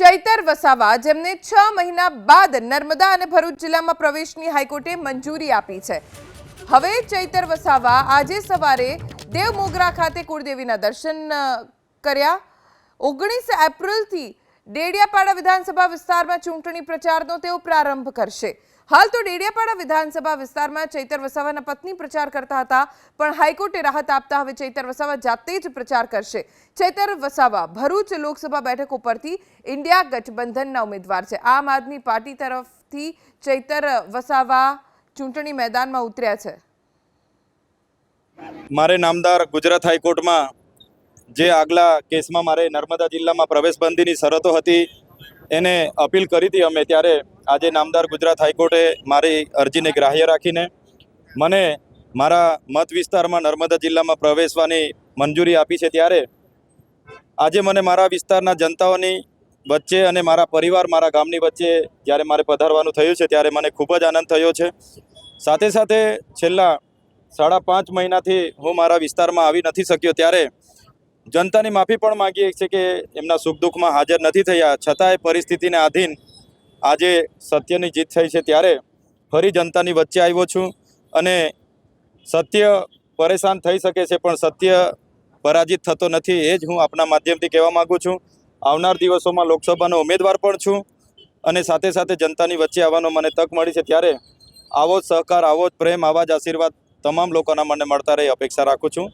ચૈતર વસાવા, જેમને છ મહિના બાદ નર્મદા અને ભરૂચ જિલ્લામાં પ્રવેશની હાઈકોર્ટે મંજૂરી આપી છે. હવે ચૈતર વસાવા આજે સવારે દેવ મોગરા ખાતે કુળદેવીના દર્શન કર્યા. ઓગણીસ એપ્રિલથી ડેડિયાપાડા વિધાનસભા વિસ્તારમાં ચૂંટણી પ્રચારનો તેઓ પ્રારંભ કરશે. હાલ તો ડેડિયાપાડા વિધાનસભા વિસ્તારમાં ચૈતર વસાવાના પત્ની પ્રચાર કરતા હતા, પણ હાઈકોર્ટે રાહત આપતા હવે ચૈતર વસાવા જાતે જ પ્રચાર કરશે. ચૈતર વસાવા ભરૂચ લોકસભા બેઠક ઉપરથી ઇન્ડિયા ગઠબંધનના ઉમેદવાર છે. આમ આદમી પાર્ટી તરફથી ચૈતર વસાવા ચૂંટણી મેદાનમાં ઉતર્યા છે. મારે નામદાર ગુજરાત હાઈકોર્ટમાં જે આગલા કેસમાં મારે નર્મદા જિલ્લામાં પ્રવેશબંધીની શરતો હતી, એને અપીલ કરી હતી અમે ત્યારે આજે નામદાર ગુજરાત હાઈકોર્ટે મારી અરજીને ગ્રાહ્ય રાખીને મને મારા મત વિસ્તારમાં નર્મદા જિલ્લામાં પ્રવેશવાની મંજૂરી આપી છે ત્યારે આજે મને મારા વિસ્તારના જનતાઓની વચ્ચે અને મારા પરિવાર મારા ગામની વચ્ચે જ્યારે મારે પધારવાનું થયું છે ત્યારે મને ખૂબ જ આનંદ થયો છે. સાથે સાથે છેલ્લા સાડા પાંચ મહિનાથી હું મારા વિસ્તારમાં આવી નથી શક્યો ત્યારે જનતાની માફી પણ માગીએ છીએ કે એમના સુખ દુઃખમાં હાજર નથી થયા. છતાંય પરિસ્થિતિને આધીન આજે સત્યની જીત થઈ છે ત્યારે ફરી જનતાની વચ્ચે આવ્યો છું અને સત્ય પરેશાન થઈ શકે છે, પણ સત્ય પરાજિત થતો નથી એ જ હું આપના માધ્યમથી કહેવા માગું છું. આવનાર દિવસોમાં લોકસભાનો ઉમેદવાર પણ છું અને સાથે સાથે જનતાની વચ્ચે આવવાનો મને તક મળી છે. ત્યારે આવો જ સહકાર, આવો જ પ્રેમ, આવા જ આશીર્વાદ તમામ લોકોના મને મળતા રહે. અપેક્ષા રાખું છું.